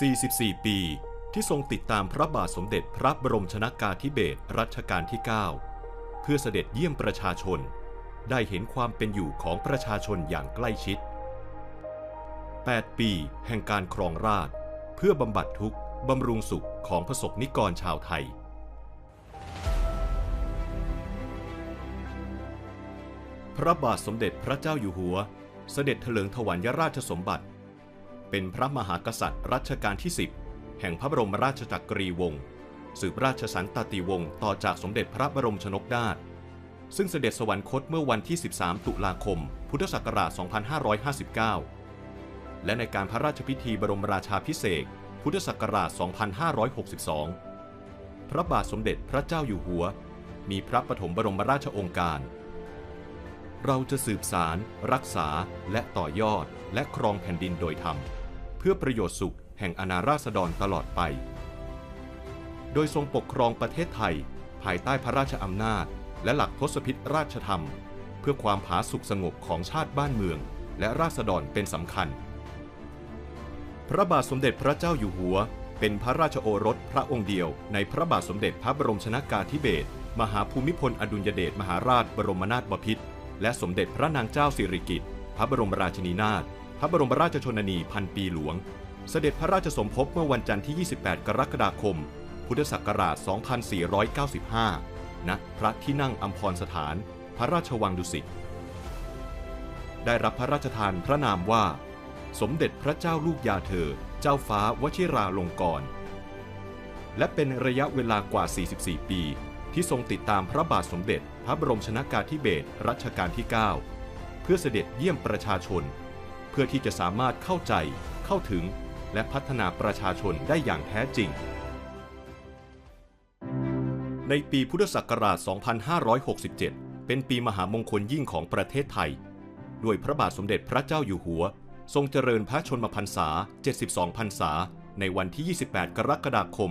44 ปีที่ทรงติดตามพระบาทสมเด็จพระบรมชนากาธิเบศรรัชกาลที่ 9 เพื่อเสด็จเยี่ยมประชาชน ได้เห็นความเป็นอยู่ของประชาชนอย่างใกล้ชิด 8 ปีแห่งการครองราชเพื่อบำบัดทุกข์บำรุงสุขของประสบนิกรชาวไทย พระบาทสมเด็จพระเจ้าอยู่หัว เสด็จเถลิงถวัลยราชสมบัติ เป็นพระมหากษัตริย์รัชกาลที่ 10 แห่งพระบรมราชจักรีวงศ์สืบราชสันตติวงศ์ต่อจากสมเด็จพระบรมชนกนาถซึ่งเสด็จสวรรคตเมื่อวันที่ 13 ตุลาคม พุทธศักราช 2559 และในการพระราชพิธีบรมราชาพิเศษพุทธศักราช 2562 พระบาทสมเด็จพระเจ้าอยู่หัว มีพระปฐมบรมราชองค์การ เราจะสืบสาร รักษาและต่อยอดและครองแผ่นดินโดยธรรม เพื่อประโยชน์สุขแห่งอาณาราษฎรตลอดไป โดยทรงปกครองประเทศไทย ภายใต้พระราชอำนาจ และหลักทศพิธราชธรรม เพื่อความผาสุกสงบของชาติบ้านเมือง และราษฎรเป็นสำคัญ พระบาทสมเด็จพระเจ้าอยู่หัว เป็นพระราชโอรสพระองค์เดียว ในพระบาทสมเด็จพระบรมชนากาธิเบศรมหาภูมิพลอดุลยเดชมหาราชบรมนาถบพิตรและสมเด็จพระนางเจ้าสิริกิติ์พระบรมราชินีนาถ พระบรมราชชนนีพันปีหลวง เสด็จพระราชสมภพเมื่อวันจันทร์ที่ 28 กรกฎาคม พุทธศักราช 2495 ณ พระที่นั่งอัมพรสถาน พระราชวังดุสิต ได้รับพระราชทานพระนามว่า สมเด็จพระเจ้าลูกยาเธอ เจ้าฟ้าวชิราลงกรณ์ และเป็นระยะเวลากว่า 44 ปี ที่ทรงติดตามพระบาทสมเด็จ พระบรมชนากาธิเบศรรัชกาลที่ 9 เพื่อเสด็จเยี่ยมประชาชน พื่อที่จะสามารถเข้าใจ เข้าถึง และพัฒนาประชาชนได้อย่างแท้จริง ในปีพุทธศักราช 2567 เป็นปีมหามงคลยิ่งของประเทศไทย ด้วยพระบาทสมเด็จพระเจ้าอยู่หัว ทรงเจริญพระชนมพรรษา 72 พรรษา ในวันที่ 28 กรกฎาคม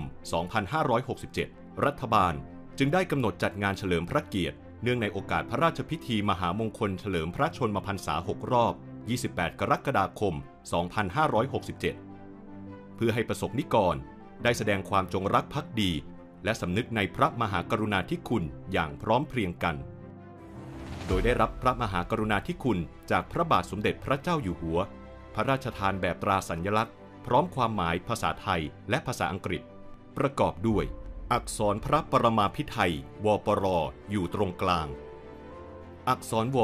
2567 รัฐบาลจึงได้กำหนดจัดงานเฉลิมพระเกียรติ เนื่องในโอกาสพระราชพิธีมหามงคลเฉลิมพระชนมพรรษา 6 รอบ 28 กรกฎาคม 2567 เพื่อให้ประสบนิกรได้แสดงความจงรักภักดี และสำนึกในพระมหากรุณาธิคุณอย่างพร้อมเพรียงกัน โดยได้รับพระมหากรุณาธิคุณจากพระบาทสมเด็จพระเจ้าอยู่หัว พระราชทานแบบตราสัญลักษณ์ พร้อมความหมายภาษาไทยและภาษาอังกฤษ ประกอบด้วย อักษรพระปรมาภิไธยวปรอยู่ตรงกลาง อักษรว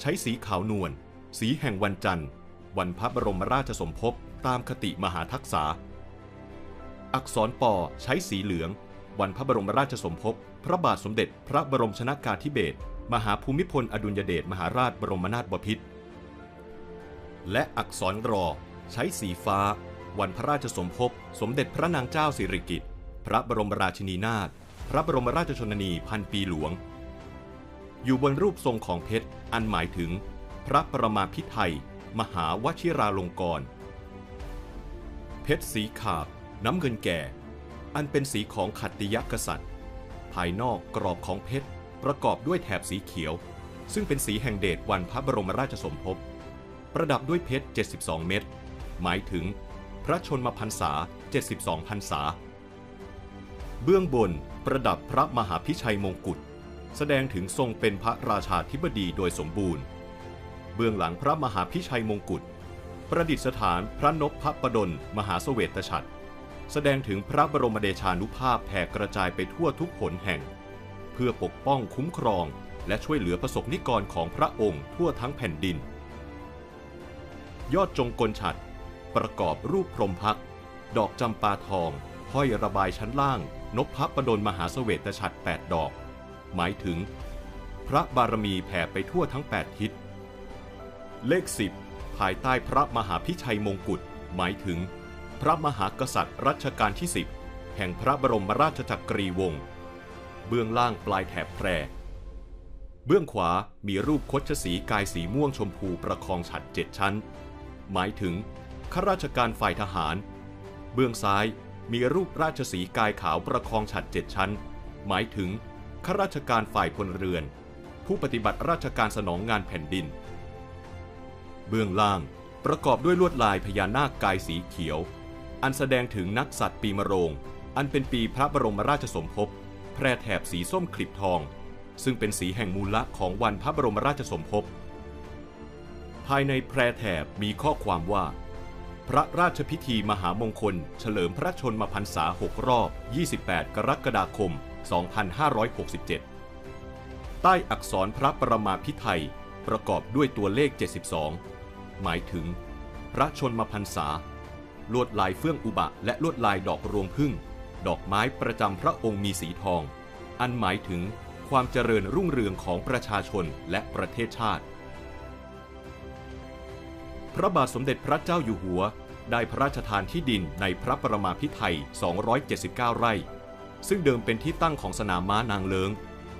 ใช้สีขาวนวล สีแห่งวันจันทร์ วันพระบรมราชสมภพตามคติมหาทักษา อักษรปอใช้สีเหลือง วันพระบรมราชสมภพพระบาทสมเด็จพระบรมชนากาธิเบศรมหาภูมิพลอดุลยเดชมหาราชบรมนาถบพิตรและอักษรรอ ใช้สีฟ้า วันพระราชสมภพสมเด็จพระนางเจ้าสิริกิติ์พระบรมราชินีนาถพระบรมราชชนนีพันปีหลวง อยู่บนรูปทรงของเพชรอันหมายถึง พระประมาพิไทยมหาวชิราลงกรณ์เพชรสีขาบ น้ำเงินแก่ อันเป็นสีของขัตติยกษัตริย์ ภายนอกกรอบของเพชรประกอบด้วยแถบสีเขียว ซึ่งเป็นสีแห่งเดชวันพระบรมราชสมภพ ประดับด้วยเพชร 72 เม็ด หมายถึงพระชนมพรรษา 72 พรรษา เบื้องบนประดับพระมหาพิชัยมงกุฎ แสดงถึงทรงเป็นพระราชาธิบดีโดยสมบูรณ์ เบื้องหลังพระมหาพิชัยมงกุฎประดิษฐานพระนพพระประดลมหาเสวตฉัตรแสดงถึงพระบรมเดชานุภาพแผ่กระจายไปทั่วทุกหนแห่ง เพื่อปกป้องคุ้มครอง และช่วยเหลือประสบนิกรของพระองค์ทั่วทั้งแผ่นดิน ยอดจงกลฉัตรประกอบรูปพรมพัก ดอกจำปาทอง ห้อยระบายชั้นล่าง นพพระประดลมหาเสวตฉัตร8ดอก หมายถึง พระบารมีแผ่ไปทั่วทั้ง 8 ทิศ เลข 10 ภายใต้พระมหาพิชัยมงกุฎหมายถึง พระมหากษัตริย์รัชกาลที่ 10 แห่งพระบรมราชจักรีวงศ์เบื้องล่างปลายแถบแพร เบื้องขวามีรูปคดชสีกายสีม่วงชมพูประคองฉัดเจ็ดชั้น หมายถึงข้าราชการฝ่ายทหาร เบื้องซ้ายมีรูปราชสีกายขาวประคองฉัดเจ็ดชั้น หมายถึงข้าราชการฝ่ายพลเรือน ผู้ปฏิบัติราชการสนองงานแผ่นดิน เบื้องล่างประกอบด้วยลวดลายพญานาคกายสีเขียว อันแสดงถึงนักสัตว์ปีมะโรง อันเป็นปีพระบรมราชสมภพแพร่แถบสีส้มคลิบทอง ซึ่งเป็นสีแห่งมูลละของวันพระบรมราชสมภพภายในแพร่แถบมีข้อความว่า พระราชพิธีมหามงคล เฉลิมพระชนมพรรษา 6 รอบ 28 กรกฎาคม 2567 ใต้อักษรพระประมาพิไทยประกอบด้วยตัวเลข 72 หมายถึง พระชนมพรรษา ลวดลายเฟื่องอุบะและลวดลายดอกรวงพึ่ง ดอกไม้ประจำพระองค์มีสีทอง อันหมายถึงความเจริญรุ่งเรืองของประชาชนและประเทศชาติ พระบาทสมเด็จพระเจ้าอยู่หัว ได้พระราชทานที่ดินในพระประมาพิไทย 279 ไร่ ซึ่งเดิมเป็นที่ตั้งของสนามม้านางเลิง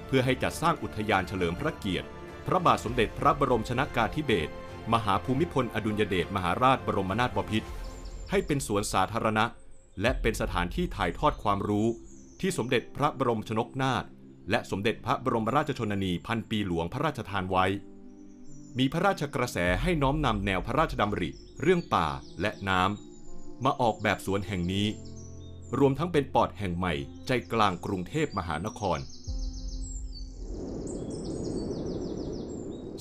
เพื่อให้จัดสร้างอุทยานเฉลิมพระเกียรติ พระบาทสมเด็จพระบรมชนากาธิเบศร มหาภูมิพลอดุลยเดชมหาราชบรมนาถบพิตรให้เป็นสวนสาธารณะ และเป็นสถานที่ถ่ายทอดความรู้ที่สมเด็จพระบรมชนกนาถและสมเด็จพระบรมราชชนนีพันปีหลวงพระราชทานไว้ มีพระราชกระแสให้น้อมนำแนวพระราชดำริ เรื่องป่าและน้ำมาออกแบบสวนแห่งนี้ รวมทั้งเป็นปอดแห่งใหม่ใจกลางกรุงเทพมหานคร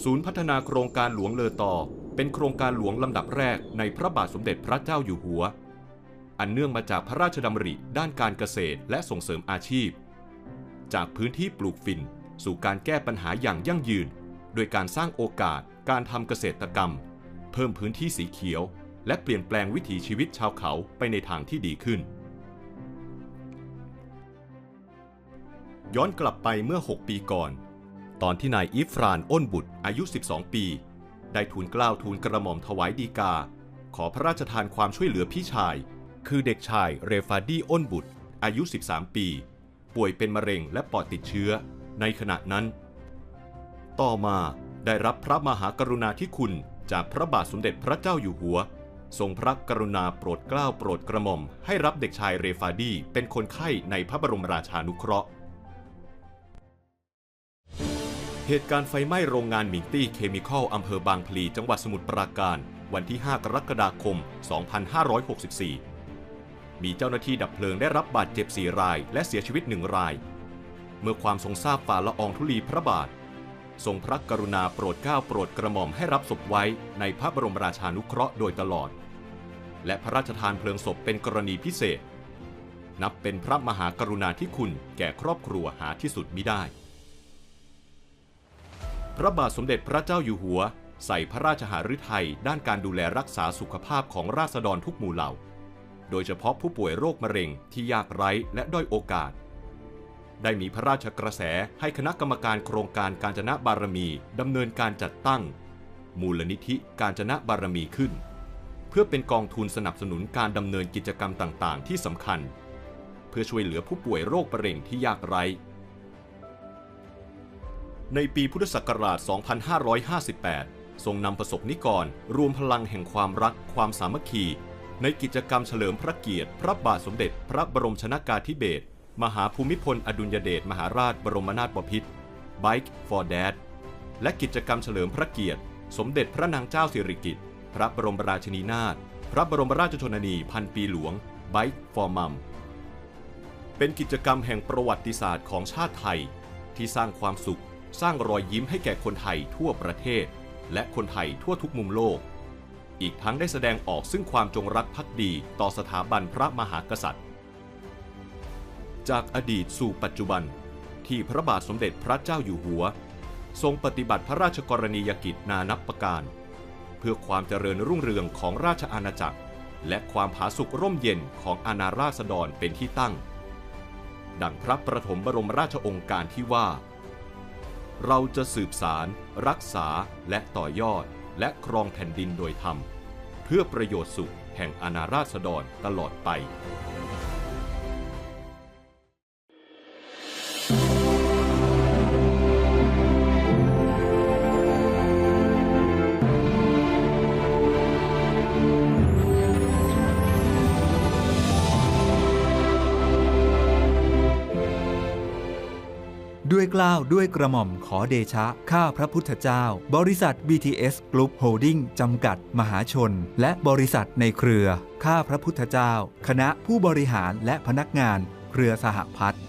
ศูนย์พัฒนาโครงการหลวงเลอต่อ เป็นโครงการหลวงลำดับแรกในพระบาทสมเด็จพระเจ้าอยู่หัว อันเนื่องมาจากพระราชดำริด้านการเกษตรและส่งเสริมอาชีพ จากพื้นที่ปลูกฝิ่นสู่การแก้ปัญหาอย่างยั่งยืน โดยการสร้างโอกาสการทำเกษตรกรรม เพิ่มพื้นที่สีเขียว และเปลี่ยนแปลงวิถีชีวิตชาวเขาไปในทางที่ดีขึ้น ย้อนกลับไปเมื่อ 6 ปีก่อน ตอนที่นายอีฟรานอ้นบุตรอายุ 12 ปี ได้ทูลกล้าวทูลกระหม่อมถวายดีกา ขอพระราชทานความช่วยเหลือพี่ชาย คือเด็กชายเรฟาดีอ้นบุตร อายุ 13 ปี ป่วยเป็นมะเร็งและปอดติดเชื้อในขณะนั้น ต่อมาได้รับพระมหากรุณาธิคุณจากพระบาทสมเด็จพระเจ้าอยู่หัว ทรงพระกรุณาโปรดเกล้าโปรดกระหม่อม ให้รับเด็กชายเรฟาดีเป็นคนไข้ในพระบรมราชานุเคราะห์ เหตุการณ์ไฟไหม้โรงงานมิงตี้เคมีคอลอำเภอบางพลีจังหวัดสมุทรปราการ วันที่ 5 กรกฎาคม 2564 มีเจ้าหน้าที่ดับเพลิงได้รับบาดเจ็บ 4 ราย และเสียชีวิต 1 ราย เมื่อความทรงทราบฝ่าละอองธุลีพระบาท ทรงพระกรุณาโปรดเกล้าโปรดกระหม่อมให้รับศพไว้ในพระบรมราชานุเคราะห์โดยตลอด และพระราชทานเพลิงศพเป็นกรณีพิเศษ นับเป็นพระมหากรุณาธิคุณแก่ครอบครัวหาที่สุดมิได้ พระบาทสมเด็จพระเจ้าอยู่หัว ใส่พระราชหฤทัยด้านการดูแลรักษาสุขภาพของราษฎรทุกหมู่เหล่า โดยเฉพาะผู้ป่วยโรคมะเร็งที่ยากไร้และด้อยโอกาส ได้มีพระราชกระแสให้คณะกรรมการโครงการการจนะบารมีดำเนินการจัดตั้ง มูลนิธิการจนะบารมีขึ้น เพื่อเป็นกองทุนสนับสนุนการดำเนินกิจกรรมต่าง ๆ ที่สำคัญ เพื่อช่วยเหลือผู้ป่วยโรคมะเร็งที่ยากไร้ ในปีพุทธศักราช 2558 ทรงนำประสบนิกร รวมพลังแห่งความรักความสามัคคี ในกิจกรรมเฉลิมพระเกียรติ พระบาทสมเด็จ พระบรมชนากาธิเบศรมหาภูมิพลอดุลยเดชมหาราชบรมนาถบพิตร Bike for Dad และกิจกรรมเฉลิมพระเกียรติ สมเด็จพระนางเจ้าสิริกิติ์พระบรมราชินีนาถพระบรมราชชนนีพันปีหลวง Bike for Mum เป็นกิจกรรมแห่งประวัติศาสตร์ของชาติไทย ที่สร้างความสุข สร้างรอยยิ้มให้แก่คนไทยทั่วประเทศ และคนไทยทั่วทุกมุมโลก อีกทั้งได้แสดงออกซึ่งความจงรักภักดีต่อสถาบันพระมหากษัตริย์ จากอดีตสู่ปัจจุบัน ที่พระบาทสมเด็จพระเจ้าอยู่หัว ทรงปฏิบัติพระราชกรณียกิจนานับประการ เพื่อความเจริญรุ่งเรืองของราชอาณาจักร และความผาสุกร่มเย็นของอาณาราษฎรเป็นที่ตั้ง ดังพระประถมบรมราชองค์การที่ว่า เราจะสืบสาร รักษาและต่อยอด และครองแผ่นดินโดยธรรม เพื่อประโยชน์สุขแห่งอาณาราษฎรตลอดไป ด้วยกล้าวด้วยกระหม่อมขอเดชะ ข้าพระพุทธเจ้า บริษัท BTS Group Holding จำกัด มหาชน และบริษัทในเครือ ข้าพระพุทธเจ้า คณะผู้บริหารและพนักงาน เครือสหพัฒน์